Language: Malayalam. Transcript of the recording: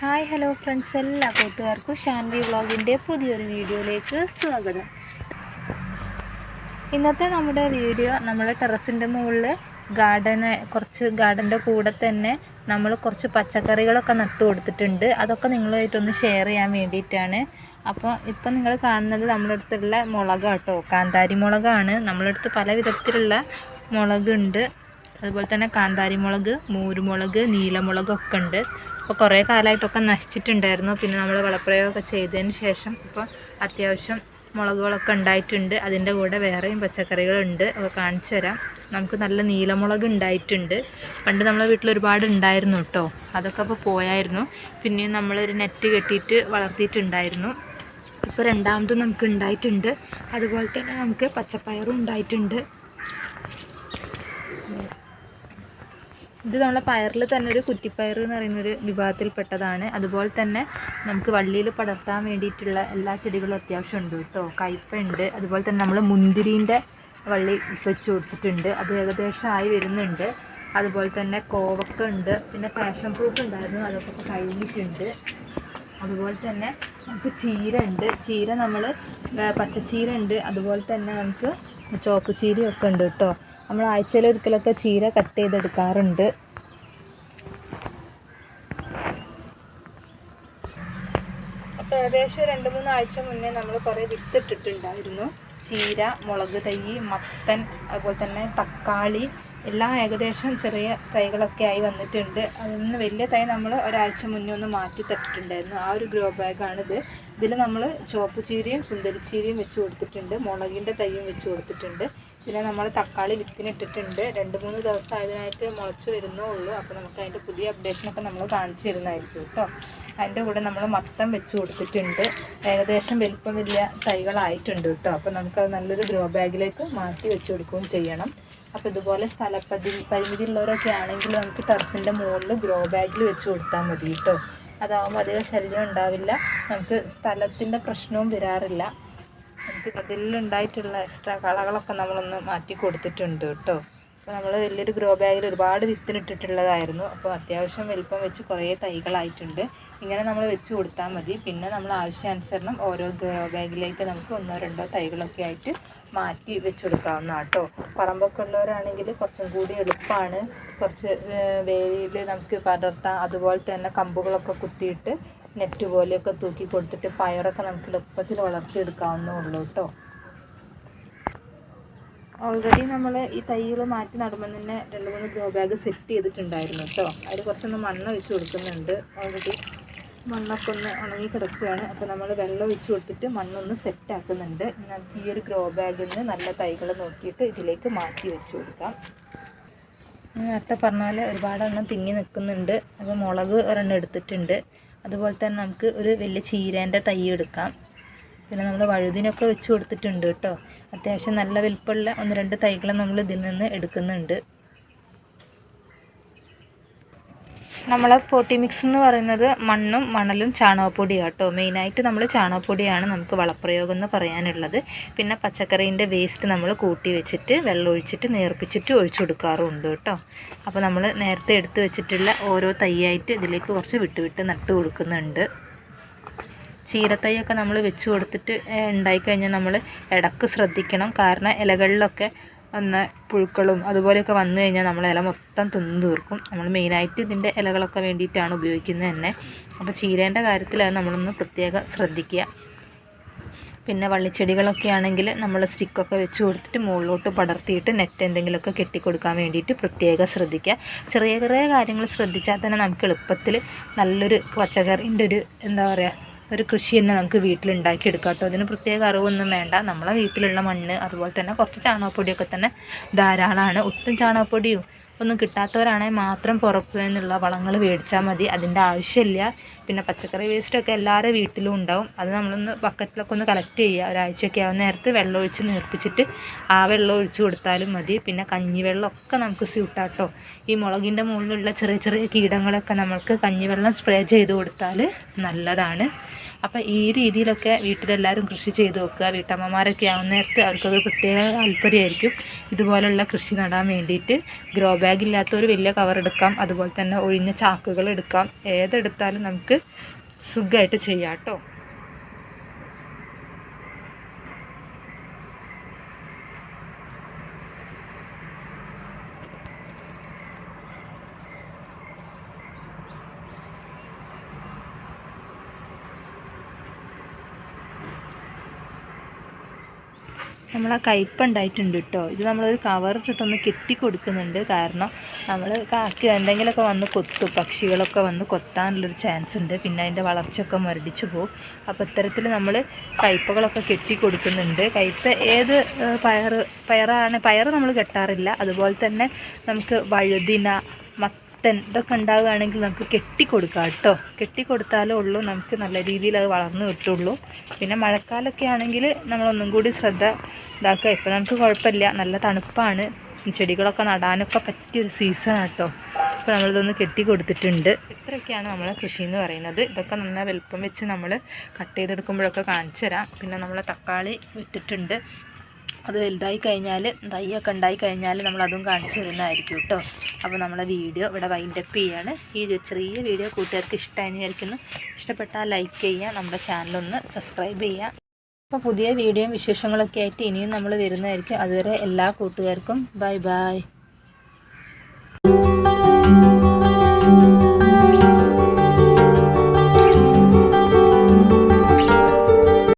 ഹായ് ഹലോ ഫ്രണ്ട്സ് എല്ലാ കൂട്ടുകാർക്കും ഷാൻവി വ്ളോഗിന്റെ പുതിയൊരു വീഡിയോയിലേക്ക് സ്വാഗതം. ഇന്നത്തെ നമ്മുടെ വീഡിയോ നമ്മൾ ടെറസിന്റെ മുകളിൽ ഗാർഡന് കുറച്ച് ഗാർഡന്റെ കൂടെ തന്നെ നമ്മൾ കുറച്ച് പച്ചക്കറികളൊക്കെ നട്ടു കൊടുത്തിട്ടുണ്ട്. അതൊക്കെ നിങ്ങളുമായിട്ടൊന്ന് ഷെയർ ചെയ്യാൻ വേണ്ടിയിട്ടാണ്. അപ്പോൾ ഇപ്പം നിങ്ങൾ കാണുന്നത് നമ്മുടെ അടുത്തുള്ള മുളക് കേട്ടോ. കാന്താരി മുളകാണ്. നമ്മളടുത്ത് പല വിധത്തിലുള്ള മുളകുണ്ട്. അതുപോലെ തന്നെ കാന്താരി മുളക് മൂരുമുളക് നീലമുളക് ഒക്കെ ഉണ്ട്. അപ്പോൾ കുറേ കാലമായിട്ടൊക്കെ നശിച്ചിട്ടുണ്ടായിരുന്നു. പിന്നെ നമ്മൾ വളപ്രയോഗമൊക്കെ ചെയ്തതിന് ശേഷം ഇപ്പോൾ അത്യാവശ്യം മുളകുകളൊക്കെ ഉണ്ടായിട്ടുണ്ട്. അതിന്റെ കൂടെ വേറെയും പച്ചക്കറികളുണ്ട്. അപ്പോൾ കാണിച്ചു തരാം. നമുക്ക് നല്ല നീലമുളക് ഉണ്ടായിട്ടുണ്ട്. പണ്ട് നമ്മളെ വീട്ടിൽ ഒരുപാട് ഉണ്ടായിരുന്നു കേട്ടോ അതൊക്കെ അപ്പോൾ പോയായിരുന്നു. പിന്നെയും നമ്മളൊരു നെറ്റ് കെട്ടിയിട്ട് വളർത്തിയിട്ടുണ്ടായിരുന്നു. ഇപ്പോൾ രണ്ടാമതും നമുക്ക് ഉണ്ടായിട്ടുണ്ട്. അതുപോലെ തന്നെ നമുക്ക് പച്ചപ്പയറും ഉണ്ടായിട്ടുണ്ട്. ഇത് നമ്മളെ പയറിൽ തന്നെ ഒരു കുറ്റിപ്പയർ എന്ന് പറയുന്നൊരു വിഭാഗത്തിൽപ്പെട്ടതാണ്. അതുപോലെ തന്നെ നമുക്ക് വള്ളിയിൽ പടർത്താൻ വേണ്ടിയിട്ടുള്ള എല്ലാ ചെടികളും അത്യാവശ്യം ഉണ്ട് കേട്ടോ. കയ്പ്പുണ്ട്. അതുപോലെ തന്നെ നമ്മൾ മുന്തിരീന്റെ വള്ളി വെച്ച് കൊടുത്തിട്ടുണ്ട്. അത് ഏകദേശം ആയി വരുന്നുണ്ട്. അതുപോലെ തന്നെ കോവക്ക ഉണ്ട്. പിന്നെ പാഷൻ ഫ്രൂട്ട് ഉണ്ടായിരുന്നു. അതൊക്കെ ഇപ്പോൾ കഴിഞ്ഞിട്ടുണ്ട്. അതുപോലെ തന്നെ നമുക്ക് ചീര ഉണ്ട്. ചീര നമ്മൾ പച്ചച്ചീര ഉണ്ട്. അതുപോലെ തന്നെ നമുക്ക് ചോപ്പ് ചീരയൊക്കെ ഉണ്ട് കേട്ടോ. നമ്മൾ ആഴ്ചയിൽ ഒരിക്കലൊക്കെ ചീര കട്ട് ചെയ്തെടുക്കാറുണ്ട്. അപ്പോൾ ഏകദേശം രണ്ട് മൂന്ന് ആഴ്ച മുന്നേ നമ്മൾ കുറേ വിത്തിട്ടിട്ടുണ്ടായിരുന്നു. ചീര മുളക് തൈ മത്തൻ അതുപോലെ തന്നെ തക്കാളി എല്ലാം ഏകദേശം ചെറിയ തൈകളൊക്കെ ആയി വന്നിട്ടുണ്ട്. അതിൽ നിന്ന് വലിയ തൈ നമ്മൾ ഒരാഴ്ച മുന്നേ ഒന്ന് മാറ്റി തട്ടിട്ടുണ്ടായിരുന്നു. ആ ഒരു ഗ്രോ ബാഗാണിത്. ഇതിൽ നമ്മൾ ചുവപ്പ് ചീരയും സുന്ദരി ചീരയും വെച്ച് കൊടുത്തിട്ടുണ്ട്. മുളകിന്റെ തൈയും വെച്ച് കൊടുത്തിട്ടുണ്ട്. പിന്നെ നമ്മൾ തക്കാളി വിത്തിനിട്ടിട്ടുണ്ട്. രണ്ട് മൂന്ന് ദിവസം അതിനായിട്ട് മുളച്ച് വരുന്നേ ഉള്ളൂ. അപ്പോൾ നമുക്ക് അതിന്റെ പുതിയ അപ്ഡേഷനൊക്കെ നമ്മൾ കാണിച്ചു തരുന്നതായിരിക്കും കേട്ടോ. അതിന്റെ കൂടെ നമ്മൾ മത്തം വെച്ച് കൊടുത്തിട്ടുണ്ട്. ഏകദേശം വലിപ്പം വലിയ തൈകളായിട്ടുണ്ട് കേട്ടോ. അപ്പോൾ നമുക്കത് നല്ലൊരു ഗ്രോ ബാഗിലേക്ക് മാറ്റി വെച്ച് കൊടുക്കുകയും ചെയ്യണം. അപ്പോൾ ഇതുപോലെ സ്ഥലപ്പതി പരിമിതി ഉള്ളവരൊക്കെ ആണെങ്കിൽ നമുക്ക് ടെറസിന്റെ മുകളിൽ ഗ്രോ ബാഗിൽ വെച്ച് കൊടുത്താൽ മതി കേട്ടോ. അതാവുമ്പോൾ അധികം ശല്യം ഉണ്ടാവില്ല. നമുക്ക് സ്ഥലത്തിന്റെ പ്രശ്നവും വരാറില്ല. നമുക്ക് അതിലുണ്ടായിട്ടുള്ള എക്സ്ട്രാ കളകളൊക്കെ നമ്മളൊന്ന് മാറ്റി കൊടുത്തിട്ടുണ്ട് കേട്ടോ. അപ്പോൾ നമ്മൾ വലിയൊരു ഗ്രോ ബാഗിൽ ഒരുപാട് വിത്തിനിട്ടിട്ടുള്ളതായിരുന്നു. അപ്പോൾ അത്യാവശ്യം വലിപ്പം വെച്ച് കുറേ തൈകളായിട്ടുണ്ട്. ഇങ്ങനെ നമ്മൾ വെച്ച് കൊടുത്താൽ മതി. പിന്നെ നമ്മൾ ആവശ്യാനുസരണം ഓരോ ഗ്രോ ബാഗിലേക്ക് നമുക്ക് ഒന്നോ രണ്ടോ തൈകളൊക്കെ ആയിട്ട് മാറ്റി വെച്ച് കൊടുക്കാവുന്ന കേട്ടോ. പറമ്പൊക്കെ ഉള്ളവരാണെങ്കിൽ കുറച്ചും കൂടി എളുപ്പമാണ് കുറച്ച് വേലിയിൽ നമുക്ക് പടർത്താം. അതുപോലെ തന്നെ കമ്പുകളൊക്കെ കുത്തിയിട്ട് നെറ്റ് പോലെയൊക്കെ തൂക്കി കൊടുത്തിട്ട് പയറൊക്കെ നമുക്ക് എളുപ്പത്തിൽ വളർത്തിയെടുക്കാവുന്നേ ഉള്ളൂ കേട്ടോ. ഓൾറെഡി നമ്മൾ ഈ തൈകൾ മാറ്റി നടുമ്പോൾ തന്നെ രണ്ട് മൂന്ന് ഗ്രോ ബാഗ് സെറ്റ് ചെയ്തിട്ടുണ്ടായിരുന്നു കേട്ടോ. അതിൽ കുറച്ചൊന്ന് മണ്ണ് ഒഴിച്ച് കൊടുക്കുന്നുണ്ട്. ഓൾറെഡി മണ്ണൊക്കെ ഒന്ന് ഉണങ്ങി കിടക്കുകയാണ്. അപ്പോൾ നമ്മൾ വെള്ളം ഒഴിച്ച് കൊടുത്തിട്ട് മണ്ണൊന്ന് സെറ്റ് ആക്കുന്നുണ്ട്. നമുക്ക് ഈ ഒരു ഗ്രോ ബാഗിൽ നിന്ന് നല്ല തൈകൾ നോക്കിയിട്ട് ഇതിലേക്ക് മാറ്റി വെച്ച് കൊടുക്കാം. നേരത്തെ പറഞ്ഞാൽ ഒരുപാട് എണ്ണം തിങ്ങി നിൽക്കുന്നുണ്ട്. അപ്പോൾ മുളക് ഒരെണ്ണം എടുത്തിട്ടുണ്ട്. അതുപോലെ തന്നെ നമുക്ക് ഒരു വലിയ ചീരേന്റെ തൈ എടുക്കാം. പിന്നെ നമ്മൾ വഴുതിനൊക്കെ വെച്ച് കൊടുത്തിട്ടുണ്ട് കേട്ടോ. അത്യാവശ്യം നല്ല വലിപ്പമുള്ള ഒന്ന് രണ്ട് തൈകൾ നമ്മൾ ഇതിൽ നിന്ന് എടുക്കുന്നുണ്ട്. നമ്മളെ പോട്ടി മിക്സ് എന്ന് പറയുന്നത് മണ്ണും മണലും ചാണകപ്പൊടിയാണ് കേട്ടോ. മെയിനായിട്ട് നമ്മൾ ചാണകപ്പൊടിയാണ് നമുക്ക് വളപ്രയോഗം എന്ന് പറയാനുള്ളത്. പിന്നെ പച്ചക്കറീന്റെ വേസ്റ്റ് നമ്മൾ കൂട്ടി വെച്ചിട്ട് വെള്ളം ഒഴിച്ചിട്ട് നേർപ്പിച്ചിട്ട് ഒഴിച്ചു കൊടുക്കാറുണ്ട് കേട്ടോ. അപ്പോൾ നമ്മൾ നേരത്തെ എടുത്തു വെച്ചിട്ടുള്ള ഓരോ തൈയായിട്ട് ഇതിലേക്ക് കുറച്ച് വിട്ട് വിട്ട് നട്ട് കൊടുക്കുന്നുണ്ട്. ചീരത്തൈയൊക്കെ നമ്മൾ വെച്ച് കൊടുത്തിട്ട് ഉണ്ടായിക്കഴിഞ്ഞാൽ നമ്മൾ ഇടയ്ക്ക് ശ്രദ്ധിക്കണം. കാരണം ഇലകളിലൊക്കെ ഒന്ന് പുഴുക്കളും അതുപോലെയൊക്കെ വന്നു കഴിഞ്ഞാൽ നമ്മൾ ഇല മൊത്തം തിന്നു തീർക്കും. നമ്മൾ മെയിനായിട്ട് ഇതിന്റെ ഇലകളൊക്കെ വേണ്ടിയിട്ടാണ് ഉപയോഗിക്കുന്നത് തന്നെ. അപ്പോൾ ചീരേന്റെ കാര്യത്തിൽ അത് നമ്മളൊന്ന് പ്രത്യേകം ശ്രദ്ധിക്കുക. പിന്നെ വള്ളിച്ചെടികളൊക്കെ ആണെങ്കിൽ നമ്മൾ സ്റ്റിക്കൊക്കെ വെച്ച് കൊടുത്തിട്ട് മുകളിലോട്ട് പടർത്തിയിട്ട് നെറ്റ് എന്തെങ്കിലുമൊക്കെ കെട്ടിക്കൊടുക്കാൻ വേണ്ടിയിട്ട് പ്രത്യേകം ശ്രദ്ധിക്കുക. ചെറിയ ചെറിയ കാര്യങ്ങൾ ശ്രദ്ധിച്ചാൽ തന്നെ നമുക്ക് എളുപ്പത്തിൽ നല്ലൊരു പച്ചക്കറിന്റെ ഒരു എന്താ പറയുക ഒരു കൃഷി തന്നെ നമുക്ക് വീട്ടിലുണ്ടാക്കിയെടുക്കാം കേട്ടോ. അതിന് പ്രത്യേക അറിവൊന്നും വേണ്ട. നമ്മളെ വീട്ടിലുള്ള മണ്ണ് അതുപോലെ തന്നെ കുറച്ച് ചാണകപ്പൊടിയൊക്കെ തന്നെ ധാരാളമാണ്. ഒട്ടും ചാണകപ്പൊടിയും ഒന്നും കിട്ടാത്തവരാണെങ്കിൽ മാത്രം പുറത്തു നിന്നുള്ള വളങ്ങൾ മേടിച്ചാൽ മതി. അതിന്റെ ആവശ്യമില്ല. പിന്നെ പച്ചക്കറി വേസ്റ്റൊക്കെ എല്ലാവരുടെ വീട്ടിലും ഉണ്ടാവും. അത് നമ്മളൊന്ന് ബക്കറ്റിലൊക്കെ ഒന്ന് കളക്ട് ചെയ്യുക. ഒരാഴ്ചയൊക്കെ ആവുന്ന നേരത്ത് വെള്ളം ഒഴിച്ച് നേർപ്പിച്ചിട്ട് ആ വെള്ളം ഒഴിച്ച് കൊടുത്താലും മതി. പിന്നെ കഞ്ഞിവെള്ളമൊക്കെ നമുക്ക് സ്യൂട്ടാട്ടോ ഈ മുളകിന്റെ മുകളിലുള്ള ചെറിയ ചെറിയ കീടങ്ങളൊക്കെ നമുക്ക് കഞ്ഞിവെള്ളം സ്പ്രേ ചെയ്ത് കൊടുത്താൽ നല്ലതാണ്. അപ്പോൾ ഈ രീതിയിലൊക്കെ വീട്ടിലെല്ലാവരും കൃഷി ചെയ്ത് നോക്കുക വീട്ടമ്മമാരൊക്കെ ആവുന്ന നേരത്ത് അവർക്കൊരു പ്രത്യേക താല്പര്യമായിരിക്കും ഇതുപോലുള്ള കൃഷി നടാൻ വേണ്ടിയിട്ട്. ഗ്രോ ബാഗ് ഇല്ലാത്തൊരു വലിയ കവർ എടുക്കാം. അതുപോലെ തന്നെ ഒഴിഞ്ഞ ചാക്കുകൾ എടുക്കാം. ഏതെടുത്താലും നമുക്ക് സുഖമായിട്ട് ചെയ്യാം കേട്ടോ. നമ്മൾ ആ കയ്പ ഉണ്ടായിട്ടുണ്ട് കേട്ടോ ഇത് നമ്മളൊരു കവറിട്ടിട്ടൊന്ന് കെട്ടി കൊടുക്കുന്നുണ്ട്. കാരണം നമ്മൾ കാക്കി എന്തെങ്കിലുമൊക്കെ വന്ന് കൊത്തും പക്ഷികളൊക്കെ വന്ന് കൊത്താനുള്ളൊരു ചാൻസ് ഉണ്ട്. പിന്നെ അതിന്റെ വളർച്ചയൊക്കെ മുരടിച്ച് പോകും അപ്പോൾ ഇത്തരത്തിൽ നമ്മൾ കയ്പകളൊക്കെ കെട്ടി കൊടുക്കുന്നുണ്ട്. കയ്പ ഏത് പയർ പയറാണ് പയർ നമ്മൾ കെട്ടാറില്ല. അതുപോലെ തന്നെ നമുക്ക് വഴുതിന മത്തൻ ഇതൊക്കെ ഉണ്ടാവുകയാണെങ്കിൽ നമുക്ക് കെട്ടിക്കൊടുക്കാം കേട്ടോ. കെട്ടിക്കൊടുത്താലേ ഉള്ളൂ. നമുക്ക് നല്ല രീതിയിൽ അത് വളർന്നു കിട്ടുള്ളൂ. പിന്നെ മഴക്കാലമൊക്കെ ആണെങ്കിൽ നമ്മളൊന്നും കൂടി ശ്രദ്ധ ഇതാക്കുക. ഇപ്പം നമുക്ക് കുഴപ്പമില്ല. നല്ല തണുപ്പാണ്. ചെടികളൊക്കെ നടാനൊക്കെ പറ്റിയൊരു സീസണാണ് കേട്ടോ. ഇപ്പോൾ നമ്മളിതൊന്ന് കെട്ടി കൊടുത്തിട്ടുണ്ട് ഇത്രയൊക്കെയാണ് നമ്മളെ കൃഷി എന്ന് പറയുന്നത്. ഇതൊക്കെ നന്നായി വലുപ്പം വെച്ച് നമ്മൾ കട്ട് ചെയ്തെടുക്കുമ്പോഴൊക്കെ കാണിച്ചു തരാം പിന്നെ നമ്മൾ തക്കാളി ഇട്ടിട്ടുണ്ട്. അത് വലുതായി കഴിഞ്ഞാൽ തൈയൊക്കെ ഉണ്ടായി കഴിഞ്ഞാൽ നമ്മൾ അതും കാണിച്ചു തരുന്നതായിരിക്കും കേട്ടോ. അപ്പോൾ നമ്മളെ വീഡിയോ ഇവിടെ വൈൻഡപ്പ് ചെയ്യാണ്. ഈ ചെറിയ വീഡിയോ കൂട്ടുകാർക്ക് ഇഷ്ടമായി വിചാരിക്കുന്നു. ഇഷ്ടപ്പെട്ടാൽ ലൈക്ക് ചെയ്യുക നമ്മുടെ ചാനലൊന്ന് സബ്സ്ക്രൈബ് ചെയ്യുക. അപ്പോൾ പുതിയ വീഡിയോയും വിശേഷങ്ങളൊക്കെ ആയിട്ട് ഇനിയും നമ്മൾ വരുന്നതായിരിക്കും. അതുവരെ എല്ലാ കൂട്ടുകാർക്കും ബൈ ബൈ